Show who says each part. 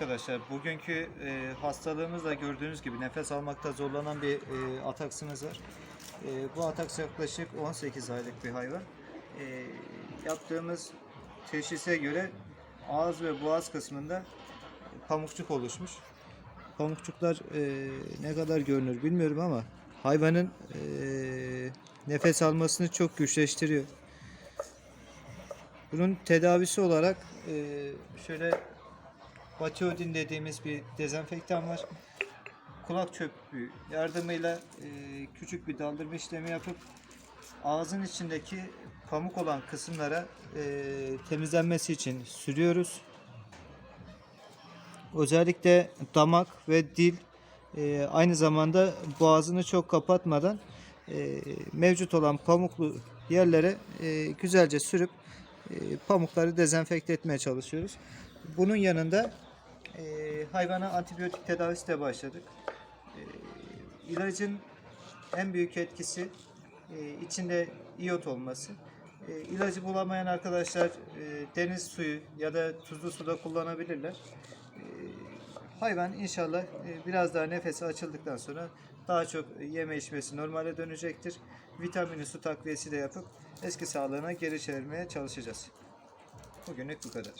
Speaker 1: arkadaşlar. Bugünkü e, hastalığımızda gördüğünüz gibi nefes almakta zorlanan bir e, ataksımız var. E, bu ataks yaklaşık 18 aylık bir hayvan. E, yaptığımız teşhise göre ağız ve boğaz kısmında pamukçuk oluşmuş. Pamukçuklar e, ne kadar görünür bilmiyorum ama hayvanın e, nefes almasını çok güçleştiriyor. Bunun tedavisi olarak e, şöyle Batiodin dediğimiz bir dezenfektan var. Kulak çöpü yardımıyla e, küçük bir daldırma işlemi yapıp ağzın içindeki pamuk olan kısımlara e, temizlenmesi için sürüyoruz. Özellikle damak ve dil e, aynı zamanda boğazını çok kapatmadan e, mevcut olan pamuklu yerlere e, güzelce sürüp e, pamukları dezenfekte etmeye çalışıyoruz. Bunun yanında e, hayvana antibiyotik tedavisi de başladık. E, ilacın en büyük etkisi e, içinde iyot olması. E, ilacı bulamayan arkadaşlar e, deniz suyu ya da tuzlu suda kullanabilirler. E, hayvan inşallah e, biraz daha nefesi açıldıktan sonra daha çok yeme içmesi normale dönecektir. Vitamini su takviyesi de yapıp eski sağlığına geri çevirmeye çalışacağız. Bugünlük bu kadar.